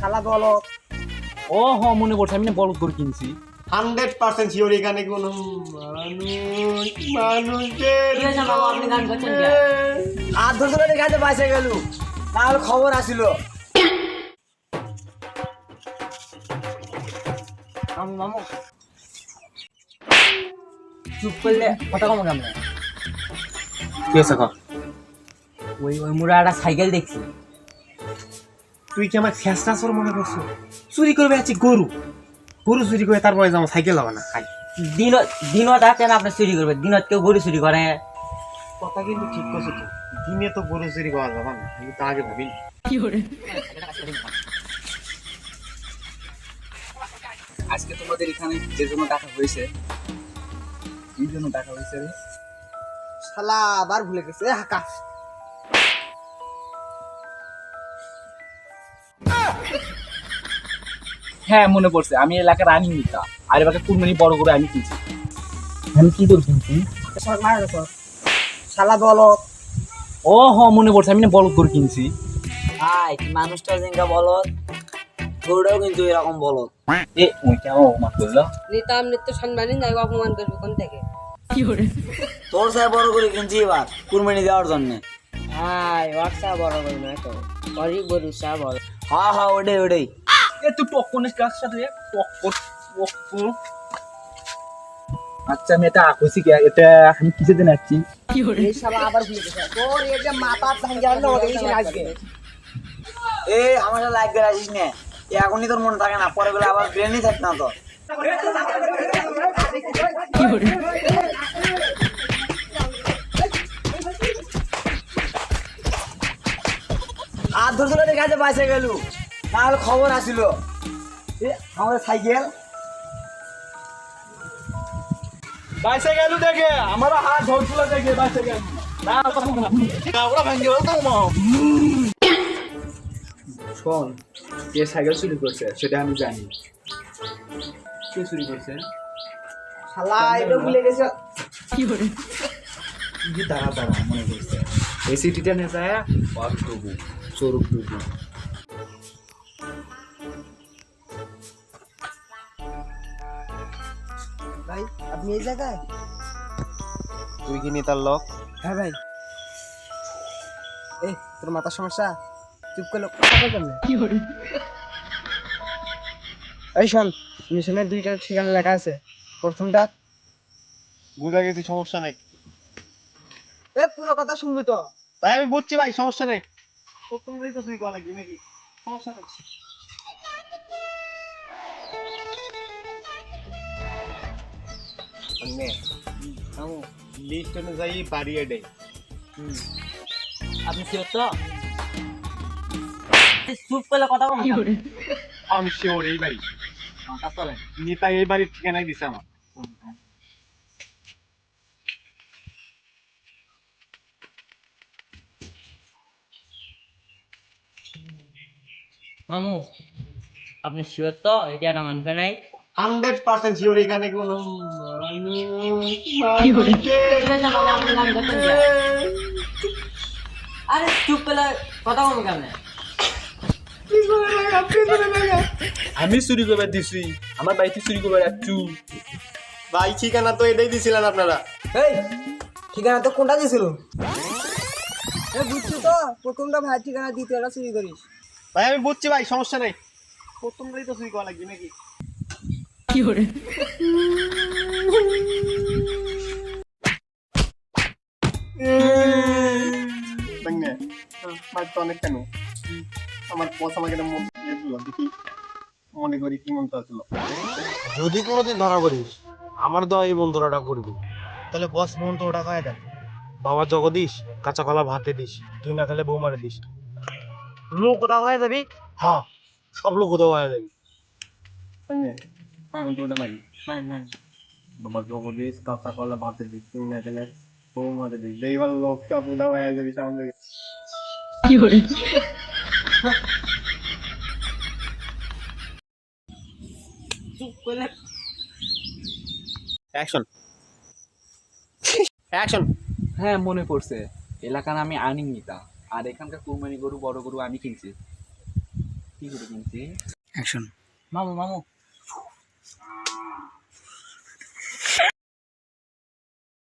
শালা বলো ও হ মনে পড়ছে আমি না বলদ করে কিনছি। হান্ড্রেড পার্সেন্ট শিওর এখানে কোনো মানুষ মানুষের? আর ধরতে গাছে বাঁচে গেল। তাহলে খবর আসিল। মামু মামু। চুপ করলে কথা কম কেমন? কি আছে ওই ওই মোড়া একটা সাইকেল দেখছি। তুই কি আমার ফেসটা সর মনে করছ? চুরি করবে আছি গরু। গরু চুরি করে তারপরে আমার সাইকেল হবে না খাই। দিন দিনত আছেন আপনি চুরি করবে? দিনত কেউ গরু চুরি করে? কথা কিন্তু ঠিক করছ তো। দিনে তো গরু চুরি করা যাবে না আমি তো আগে ভাবিনি। আজকে তোমাদের এখানে যে জন্য টাকা হয়েছে এই জন্য টাকা হয়েছে রে? শালা আবার ভুলে গেছে। এ হ্যাঁ মনে পড়ছে। আমি এলাকার রানিং নিতা আর এবার কুরবানি বড় করে আমি কিনছি। আমি কি করে কিনছি? সর মারা গেছো শালা বলো। ও হ মনে পড়ছে। আমি না বলদ করে কিনছি। ভাই মানুষটা যেঙ্গা বলো গরুটাও কিন্তু এরকম বলো এ ওইটা ও মা করল? নিতাম নিত্য সম্মানই নাই অপমান করবে কোন থেকে? কি করে তোর সাথে বড় করে কিনছি এবার কুরবানি দেওয়ার জন্য। হাই ওয়াটসা বড় করে না তো। করি গরু চা বড়। হ্যাঁ হ্যাঁ ওটাই ওটাই এ তুই টক্কনের কার সাথে? টক্কর টক্কর আচ্ছা আমি এটা আকুছি কি? এটা আমি কিসে দিন আসছি এই শালা আবার ভুলে গেছে। তোর এই যে মাথা ভাঙে গেল না ওটাই ছিল আজকে। এ আমার লাইক করে আসিস নে। এ এখনই তোর মনে থাকে না পরে বেলা আবার ব্রেনই থাক না তো। আর ধরতে গাছে বাঁচে গেল। তাহলে খবর আসিল। আমাদের সাইকেল। বাইসে গেল দেখে আমার হাত ধরছিল দেখে বাইসে গেল। না শোন কে সাইকেল চুরি করছে সেটা আমি জানি। কে চুরি করছে? শালা এটা ভুলে গেছে। কি দাঁড়া দাঁড়া মনে করছে এই সিটিটা নিয়ে যায় ওয়াক ডুবু চোরুক ডুবু ভাই আপনি এই জায়গায়? তুই কি নেতার লোক? হ্যাঁ ভাই। এই তোর মাথার সমস্যা? চুপ করলে কথা বলবে এই শোন মিশনের দুইটা ঠিকানা লেখা আছে। প্রথমটা বুঝা গেছি সমস্যা নেই। এ পুরো কথা শুনবি তো? তাই আমি বুঝছি ভাই সমস্যা নেই। প্রথমটাই তো তুই করা লাগবে নাকি? সমস্যা নেই। লিস্ট অনুযায়ী বাড়িয়ে দেয় আপনি শিওর তো? চুপ করলে কথা কম আমি শিওর এই বাড়ি। চলেন। নেতা এই বাড়ির ঠিকানাই দিছে আমার। মামু আপনি শিওর তো? এটা একটা মানবে নাই। হান্ড্রেড পার্সেন্ট শিওর এখানে কোনো আরে চুপ করলে কথা কম কেমনে? আমি চুরি করবে দিছি। আমার বাড়িতে চুরি করবে যাচ্ছু ভাই ঠিকানা তো এটাই দিছিলেন আপনারা। এই ঠিকানা তো কোনটা দিছিল? বুঝছি তো প্রথমটা ভাই ঠিকানা দ্বিতীয়টা চুরি করিস। ভাই আমি বুঝছি ভাই সমস্যা নেই। প্রথমটাই তো তুই করা লাগবে নাকি? দেখনে ভাই অনেক কেন? আমার বস আমাকে একটা মন দেখি মনে করি কি যদি কোনোদিন ধরা করিস আমার দেওয়া এই মন্ত্রটা করবি। তাহলে বস মন্ত্রটা খায় দেখ বাবা জগদীশ কাঁচা কলা ভাতে দিস তুই না খেলে বৌমারে দিস। লোক কোথাও হয়ে যাবি হ্যাঁ সব লোক কোথাও হয়ে যাবি কাঁচা কলা ভাতে না এইবার লোকটা হয়ে যাবি সামনে। অ্যাকশন অ্যাকশন হ্যাঁ মনে পড়ছে। এলাকার আমি আর্নিং নিতা আর এখানকার কুরবানি গরু বড় গরু আমি কিনছি। কি করে কিনছি? অ্যাকশন মামু মামু।